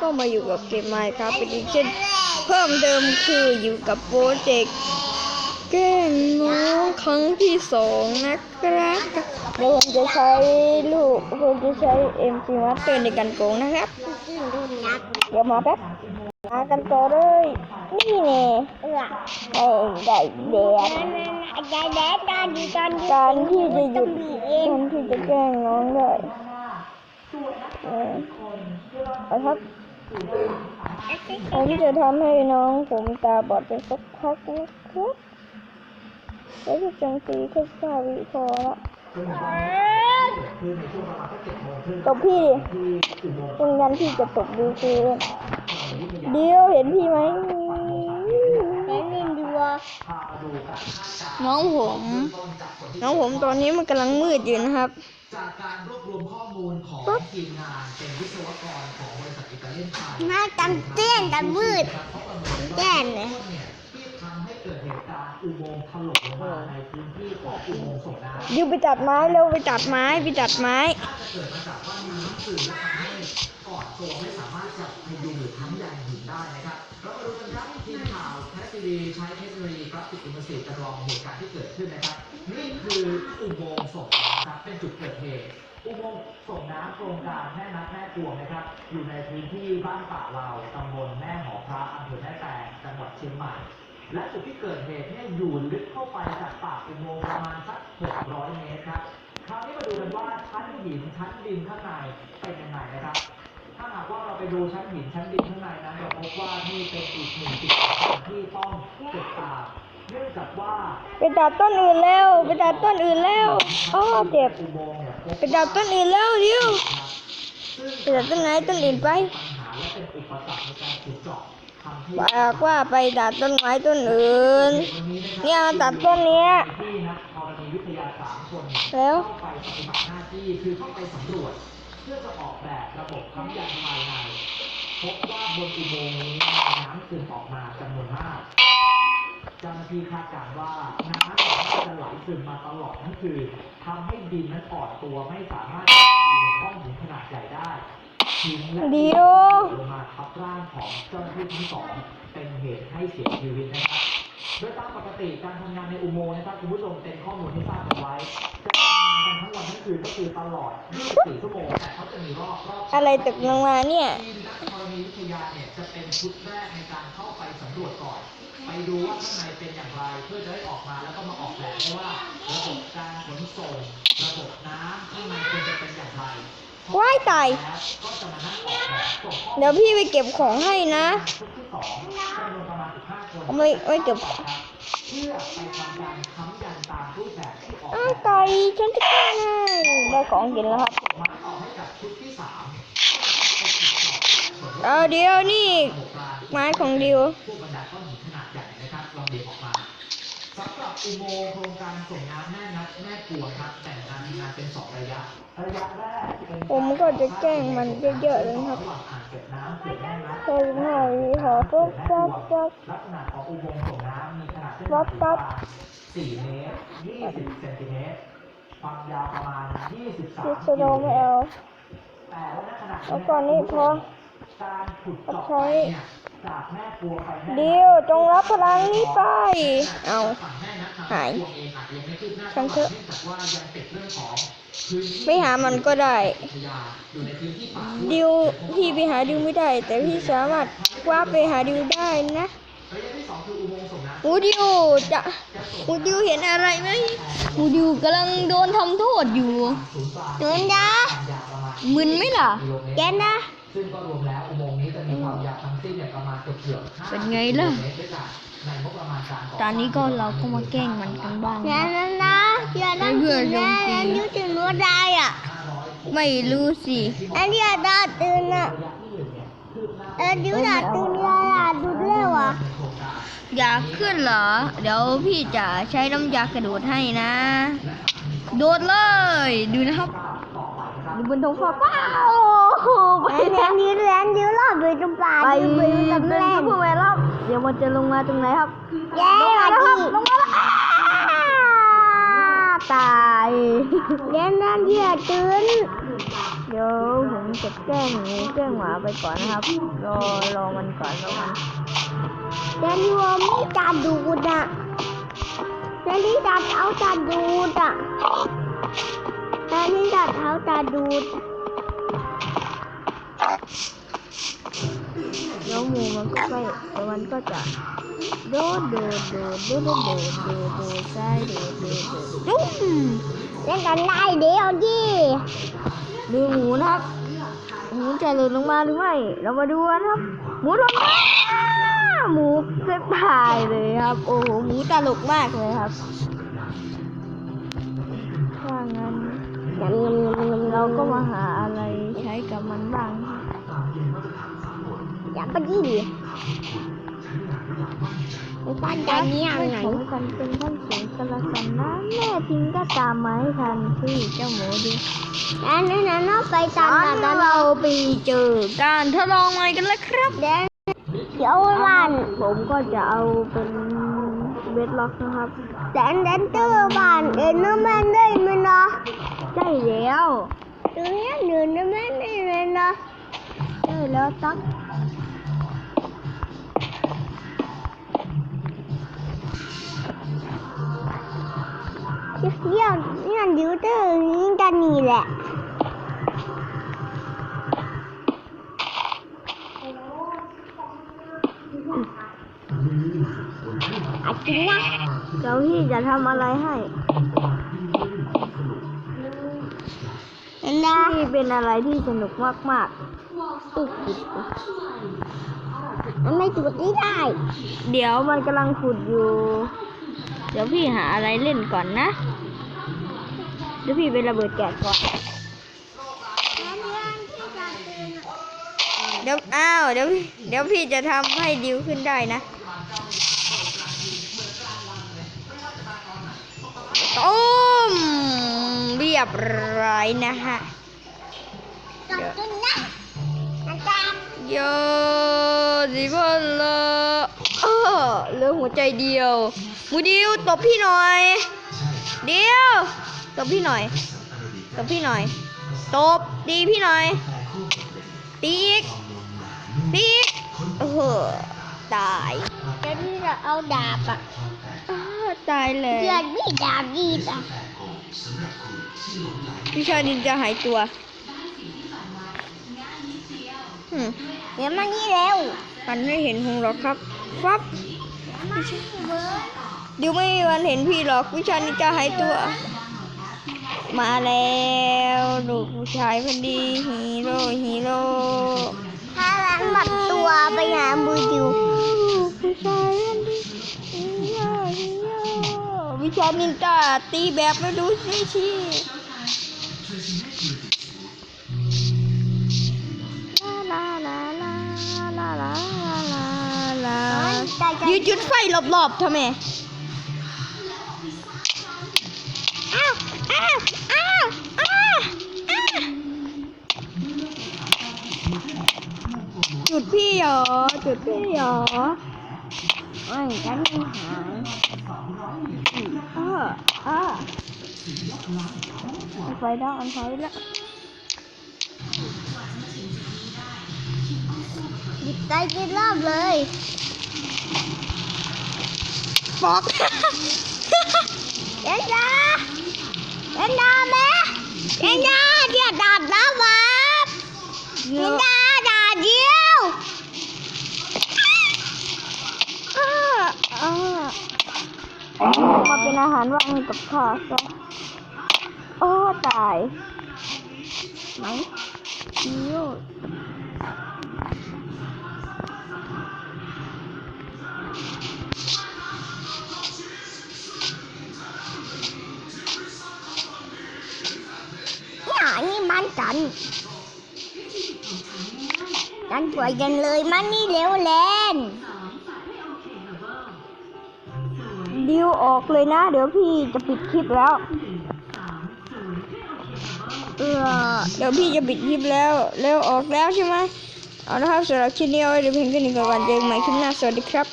ก็มาอยู่กับเกมไมค์ครับเป็นอีกเช่นเพิ่มเติมคืออยู่กับโปรเจกต์แกล้งน้องครั้งที่สองนะครับเดี๋ยวผมจะใช้ลูกผมจะใช้ MC Master ในการโกงนะครับเดี๋ยวมาแป๊บมากันต่อเลยนี่แน่ไอ้ได้แดดยายแดดตอนดีตอนดีการที่จะหยุดการที่จะแกล้งน้องได้เออเอาครับ ผมจะทำให้น้องผมตาบอดไปสักพักนะครับแล้วจะจังสีก็สาวิพอละตบพี่ดิเป็นงานที่จะตบดูคือเดียวเห็นพี่ไหม นดูน้องผม น้องผมตอนนี้มันกำลังมืดอยู่นะครับจากการรวบรวมข้อมูลของทีมงานเป็นวิศวกรของบริษัทอิตาเลียนไทยหน้าจังเตี้ยนจังมืดแจ้นเลยเนี่ยที่ทำให้เกิดเหตุการณ์อุโมงค์ถล่มลงมาในพื้นที่ของอุโมงค์ส่งน้ำยูไปตัดไม้เร็วไปตัดไม้ไปตัดไม้ ตัวไม่สามารถจะพยุงหรือค้ำยันหินได้นะครับเรามาดูกันครับทีมข่าวแคสซีดีใช้เทคโนโลยีกราฟิกอิมเมอร์ซีฟจำลองเหตุการณ์ที่เกิดขึ้นนะครับ นี่คืออุโมงค์ส่งน้ำครับเป็นจุดเกิดเหตุอุโมงค์ส่งน้ำโครงการแม่นัดแม่กวงนะครับ อยู่ในพื้นที่บ้านป่าเราตำบลแม่หอพระอำเภอแม่แตงจังหวัดเชียงใหม่และจุดที่เกิดเหตุเนี่ยอยู่ลึกเข้าไปจากปากอุโมงค์ประมาณสัก 600 เมตรครับ คราวนี้มาดูกันว่าชั้นหินชั้นดินข้างในเป็นยังไงนะครับ ถ้าหากว่าเราไปดูชั้นหินชั้นดินข้างในนั้นเราพบว่านี่เป็นอีกหนึ่งจุดสำคัญที่ต้องเก็บตามเนื่องจากว่าไปตัดต้นอื่นแล้ว ไปตัดต้นอื่นแล้วอ้อเจ็บอุโมงค์เนี่ยพบไปตัดต้นอื่นแล้วเดิวซึ่งไปตัดต้นไหนต้นอื่นไปปัญหาและเป็นอุปสรรคในการขุดเจาะทำให้บอกว่าไปตัดต้นไม้ต้นอื่นเนี่ยตัดต้นเนี้ย ที่นักธรณีวิทยาสามคนแล้ว เข้าไปปฏิบัติหน้าที่คือเข้าไปสำรวจเพื่อจะออกแบบระบบค้ำยันภายในพบว่าบนอุโมงค์นี้มีน้ำซึมออกมาจำนวนมากเจ้าหน้าที่คาดการณ์ว่าน้ำสามารถจะไหลซึมมาตลอดทั้งคืนทำให้ดินนั้นอ่อนตัวไม่สามารถจะอยู่ในห้องหินขนาดใหญ่ได้หินและเดี๋ยวลงมาทับร่างของเจ้าหน้าที่ทั้งสองเป็นเหตุให้เสียชีวิตนะครับโดยตามปกติการทำงานในอุโมงค์นะครับคุณผู้ชมเป็นข้อมูลที่ทราบกันไว้จะ ทำงานกันทั้งวันทั้งคืนก็คือตลอด24ชั่วโมงแต่เขาจะมีรอบรอบอะไรตกลงมาเนี่ย ทีมนักธรณีวิทยาเนี่ยจะเป็นชุดแรกในการเข้าไปสำรวจก่อน ไปดูว่าข้างในเป็นอย่างไรเพื่อจะได้ออกมาแล้วก็มาออกแบบได้ว่าระบบการขนส่งระบบน้ำข้างในควรจะเป็นอย่างไรว้ายตาย แล้วก็จะมานั่งออกแบบส่งข้อมูลเดี๋ยวพี่ไปเก็บของให้นะ ชุดที่สองจำนวนประมาณ15คน เอาไม่ไม่เก็บเพื่อไปทำการค้ำยันตามรูปแบบที่ออกอ้าวไก่ฉันจะแกล้งได้ของกินแล้วครับมาต่อให้กับชุดที่สามเอาเดี๋ยวนี่ไม้ของดิว อุโมงค์โครงการส่งน้ำแม่นัดแม่กลัวครับแบ่งการทำงานเป็นสองระยะ ระยะแรกเป็นผมก็จะแกล้งมันเยอะๆเลยนะครับ ระหว่างอ่างเก็บน้ำเขื่อนแม่นัดใช่หน่อยขอปุ๊บปั๊บปั๊บ ลักษณะของอุโมงค์ส่งน้ำมีขนาดเส้นวัผ่าดศูนปั๊บย์กลาง4เมตร 20 เซนติเมตร ความยาวประมาณ 23พิสโดไม่เอา แต่ว่าณขณะเอาก่อนนี้พอการขุดเจาะใช้ไปเนี่ย จากแม่ครัวไปแม่เดียวจงรับพลังนี้ไป เอาฝั่งแม่นะทางหายครัวเองอาจจะยังไม่คืบหน้าช่างเถอะเนื่องจากว่ายังติดเรื่องของพื้นที่ไปหามันก็ได้อุทยานอยู่ในพื้นที่ป่าด้วยดิวพี่ไปหาดิวไม่ได้ แต่พี่สามารถว่าไปหาดิวได้นะระยะที่สองคืออุโมงค์ส่งน้ำอูดิวจะอูดิวเห็นอะไรไหมอูดิวกำลังโดนทำโทษอยู่ศูนย์กลางเดินจ้าความยาวประมาณมึนไหมล่ะกิโลเมตรแกนนะ ซึ่งก็รวมแล้วอุโมงค์นี้จะมีความยาวทั้งสิ้นเนี่ยประมาณเกือบเกือบๆเป็นไงล่ะกิโลเมตรด้วยกันในงบประมาณการก่ตอนนี้ก็เราก็มาแกล้งมันกันบ้างแกนะนนะนะอย่านั่งเพื่ตื่อนนโจนะมตีแล้วนิ้วตื่นว่าได้อะ ไม่รู้สิแล้วเดี๋ยวดาตื่นอะแล้วเดี๋ยวดาตื่นแล้วอะดูเร็วอะอยากขึ้นเหรอ เดี๋ยวพี่จะใช้น้ำยากระโดดให้นะ โดดเลย ดูนะครับดูบนท้องฟ้าเปล่าไปแล้วนิ้วแล้วนิ้วรอบไปตรงปลาไปนิ้วไปเป็นตรงซูแรกเปอร์แมนแล้วเดี๋ยวมันจะลงมาตรงไหนครับเย้ลงมามาแล้วคดิรับลงมาแล้วอ้าตายเดี๋ยวนั่นเดี๋ยวตื่นเดี๋ยวผมจะแกล้งหมูแกล้งหมาไปก่อนนะครับ รอรอมันก่อนรอมันแดนวัวไม่จะดูดอะแดนนี่ดัดเอาจะดูดอะแดนนี่ดัดเอาจะดูด แล้วงูมันก็ไปมันก็จะโดดโดดโดดโดดโดดโดดโดดใช่โดดโดดโดดดุ้มเล่นกันได้เดียวดิดูหมูนะครับหมูจะลุดลงมาหรือไม่ เรามาดูกันครับ หมูลงมาหมูเสียตายเลยครับ โอ้โหหมูตลกมากเลยครับว่างั้นงั้น เราก็มาหาอะไรใช้กับมันบ้างยำปะดิไอ้ป้าใจเนี้ยไม่ไหนผมกันเป็นท่านเสียงกระสันนะแม่ทิ้งก็ตามมาให้ทันสิเจ้าหมูดิอันนั้นน่ะไปตามงั้นตามเราไปเจอการทดลองใหม่กันแล้วครับแดนเดี๋ยวบ้านผมก็จะเอาเป็นเวทล็อกนะครับแดนแดนเตอร์บ้านเอ็นน้ำมันได้ไหมเนาะ ใช่แล้วตรงนี้เดินน้ำมันได้ไหมเนะใช่แล้วตั๊กเดี๋ยวเดี๋ยวนี่ดิวเตอร์นี่จะหนีแหละอาจริงนะเจ้าพี่จะทำอะไรให้ นะที่เป็นอะไรที่สนุกมากอุ๊ยมันไม่จุดนี้ได้ๆเดี๋ยวมันกำลังขุดอยู่ เดี๋ยวพี่หาอะไรเล่นก่อนนะ เดี๋ยวพี่ไประเบิดแกะก่อน เดี๋ยวอ้าวเดี๋ยวพี่เดี๋ยวพี่จะทำให้ดิวขึ้นได้นะต้มเรียบร้อยนะฮะ โยสิพอลละเออเหลือหัวใจเดียวหมูดิวตบพี่หน่อย เดียวตบพี่หน่อยตบพี่หน่อยตบตีพี่หน่อยตีอีกตีอีกเออตายเดี๋ยวพี่จะเอาดาบอะอ้าวตายเลยเดือนพี่ดาบดีอะวิชาดินจะหายตัวหืม เดี๋ยวมานี่เร็วมันไม่เห็นหงหรอกครับฟับมาเบิร์ดเดี๋ยวไม่มีวันเห็นพี่หรอกวิชานินจาหายตัว มาแล้วลูกผู้ชายคนดีฮีโร่ฮีโร่ถ้าร้านบัดตัวไปหาบูดิวลูกผู้ชายคนดีฮีโร่ฮีโร่วิชานินจาตีแบบไม่รู้ไม่ชี้ ยืดจุดไฟรอบๆทำไมอ้าวอ้าวอ้าวอ้าวจุดพี่หรอจุดพี่หรอไอ้ฉันหายเอ้าอ้าไฟดาวอันไฟแล้วหยิบใจกินรอบเลย ฟอกเอ็นดาเอ็นดาแม่เอ็นดาเดี๋ยวดาบแล้ววับเยเอ็นอะดาดาเดียวอ้าอ้ามาเป็นอาหารว่างให้กับข้าซะโอ้ตายไหนคิวเนี่ย ดันกันกันช่วยกันเลยมันนี่เร็วเลนดิวออกเลยนะ เดี๋ยวพี่จะปิดคลิปแล้ว เออเดี๋ยวพี่จะปิดคลิปแล้วแล้วออกแล้วใช่ไหมเอาละครับสำหรับคลิปนี้เอาไว้เดี๋ยวเพียงแค่นี้ก่อนเจอกันใหม่คลิปหน้าสวัสดีครับ